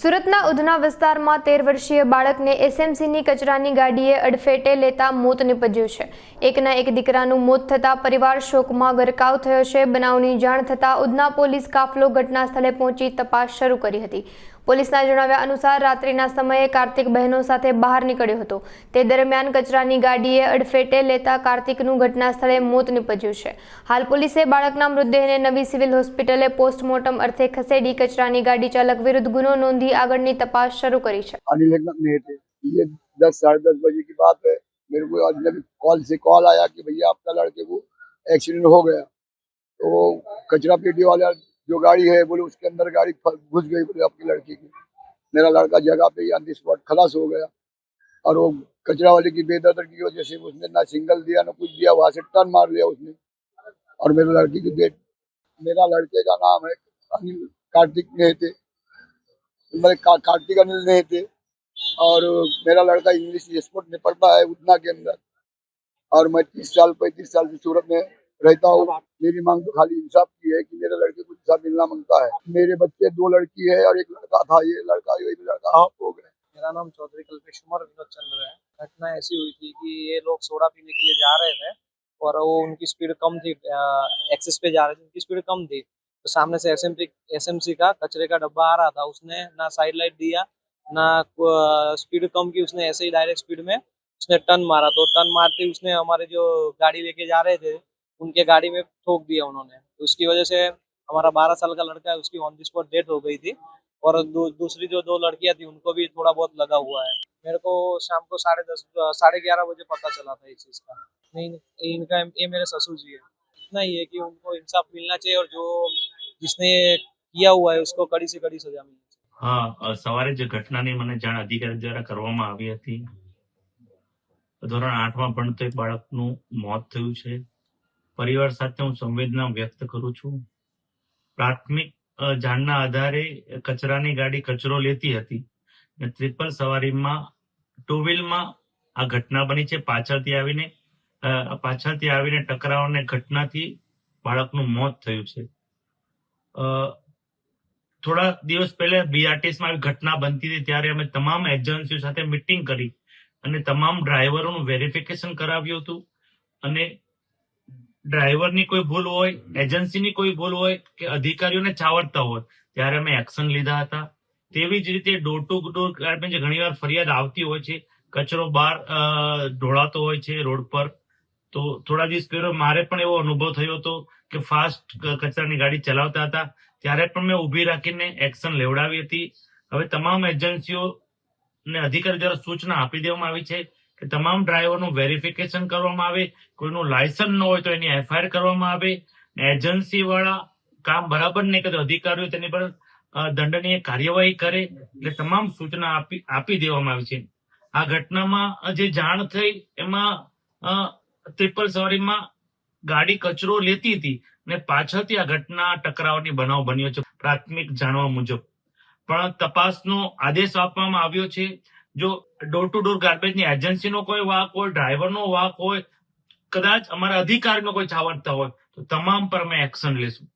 સુરતના ઉધના વિસ્તારમાં તેર વર્ષીય બાળકને એસએમસીની કચરાની ગાડીએ અડફેટે લેતા મોત નિપજ્યું છે. એકના એક દીકરાનું મોત થતાં પરિવાર શોકમાં ગરકાવ થયો છે. બનાવની જાણ થતાં ઉધના પોલીસ કાફલો ઘટના સ્થળે પહોંચી તપાસ શરૂ કરી હતી. પોલીસના જણાવ્યા અનુસાર રાત્રિના સમયે કાર્તિક બહેનો સાથે બહાર નીકળ્યો હતો. તે દરમિયાન કચરાની ગાડીએ અડફેટે લેતા કાર્તિકનું ઘટના સ્થળે મોત નિપજ્યું છે. હાલ પોલીસે બાળકના મૃતદેહને નવી સિવિલ હોસ્પિટલે પોસ્ટમોર્ટમ અર્થે ખસેડી કચરાની ગાડી ચાલક વિરુદ્ધ ગુનો નોંધી આગળની તપાસ શરૂ કરી છે अनिल एकनाथ नहीं थे ये दस साढ़े दस बजे की बात है मेरे को आज जब कॉल से कॉल आया कि भैया आपका लड़के को एक्सीडेंट हो गया तो कचरा पेटी वाला जो गाड़ी है बोले उसके अंदर गाड़ी फ- घुस गई बोले आपकी लड़की की मेरा लड़का जगह पे ही ऑन दी स्पॉट खलास हो गया और वो कचरा वाले की बेदर्दी की वजह से उसने ना सिंगल दिया ना कुछ दिया वहां से टर्न मार लिया उसने और मेरे लड़की की डेट मेरा लड़के का नाम है अनिल कार्तिक नेहते मतलब का, कार्तिक अनिल नहीं थे और मेरा लड़का इंग्लिश स्पोर्ट में पढ़ता है उतना के अंदर। और मैं तीस साल पैंतीस साल से सूरत में रहता हूँ। मेरी मांग तो खाली इंसाफ की है कि मेरे लड़के को इंसाफ मिलना माँगता है। मेरे बच्चे दो लड़की है और एक लड़का था ये लड़का ये लड़का हाफ़ हो। गए मेरा नाम चौधरी कल्पेश कुमार विनोद चंद्र है। घटना ऐसी हुई थी कि ये लोग सोडा पीने के लिए जा रहे थे और वो उनकी स्पीड कम थी एक्सेस पे जा रहे थे उनकी स्पीड कम थी। तो सामने से एसएमसी का कचरे का डब्बा आ रहा था। उसने ना साइड लाइट दिया ना स्पीड कम की उसने ऐसे ही डायरेक्ट स्पीड में उसने टर्न मारा। तो टर्न मारते उसने हमारे जो गाड़ी लेके जा रहे थे उनके गाड़ी में ठोक दिया उन्होंने। तो उसकी वजह से हमारा बारह साल का लड़का है उसकी ऑन दी स्पॉट डेथ हो गई थी। और दू, दूसरी जो दो लड़कियाँ थी उनको भी थोड़ा बहुत लगा हुआ है। मेरे को शाम को साढ़े दस साढ़े ग्यारह बजे पता चला था इस चीज़ का। नहीं इनका ये मेरे ससुर जी है। इतना ही है कि उनको इंसाफ मिलना चाहिए और जो जिसने ये किया हुआ है उसको कड़ी से कड़ी सजा मिलनी चाहिए હા અ, સવારે જે ઘટનાની મને જાણ અધિકારી દ્વારા કરવામાં આવી હતી ધોરણ આઠમાં ભણતો એક બાળકનું મોત થયું છે પરિવાર સાથે હું સંવેદના વ્યક્ત કરું છું પ્રાથમિક અ, જાણના આધારે કચરાની ગાડી કચરો લેતી હતી ને ટ્રિપલ સવારીમાં ટુ વ્હીલમાં આ ઘટના બની છે પાછળથી આવીને અ, પાછળથી આવીને ટકરાવને ઘટનાથી બાળકનું મોત થયું છે અ, થોડા દિવસ પહેલા બીઆરટીએસમાં આવી ઘટના બનતી હતી, ત્યારે અમે તમામ એજન્સીઓ સાથે મિટિંગ કરી અને તમામ ડ્રાઈવરોનું વેરિફિકેશન કરાવ્યું હતું. અને ડ્રાઈવરની કોઈ ભૂલ હોય, એજન્સીની કોઈ ભૂલ હોય કે અધિકારીઓને ચાવડતા હોય, ત્યારે અમે એક્શન લીધા હતા. તેવી જ રીતે ડોર ટુ ડોર ગાર્બેજ ઘણીવાર ફરિયાદ આવતી હોય છે. કચરો બહાર ઢોળાતો હોય છે રોડ પર. તો થોડા દિવસ પહેલો મારે પણ એવો અનુભવ થયો હતો કે ફાસ્ટ કચરાની ગાડી ચલાવતા હતા. ત્યારે પણ મેં ઊભી રાખીને એક્શન લેવડાવી હતી. હવે તમામ એજન્સીઓ ને અધિકારી દ્વારા સૂચના આપી દેવામાં આવી છે કે તમામ ડ્રાઈવરનું વેરિફિકેશન કરવામાં આવે. કોઈનું લાયસન્સ ન હોય તો એની એફઆઈઆર કરવામાં આવે. એજન્સી વાળા કામ બરાબર નહીં કરે અધિકારીઓ તેની પર દંડનીય કાર્યવાહી કરે. એટલે તમામ સૂચના આપી આપી દેવામાં આવી છે. આ ઘટનામાં જે જાણ થઈ એમાં ટ્રિપલ સવારીમાં ગાડી કચરો લેતી હતી ને પાછળથી આ ઘટના ટકરાવની બનાવ બન્યો છે પ્રાથમિક જાણવા મુજબ. પણ તપાસનો આદેશ આપવામાં આવ્યો છે. જો ડોર ટુ ડોર ગાર્બેજની એજન્સીનો કોઈ વાક હોય ડ્રાઈવરનો વાક હોય, કદાચ અમારા અધિકારીનો કોઈ છાવરતા હોય, તો તમામ પર અમે એક્શન લેશું.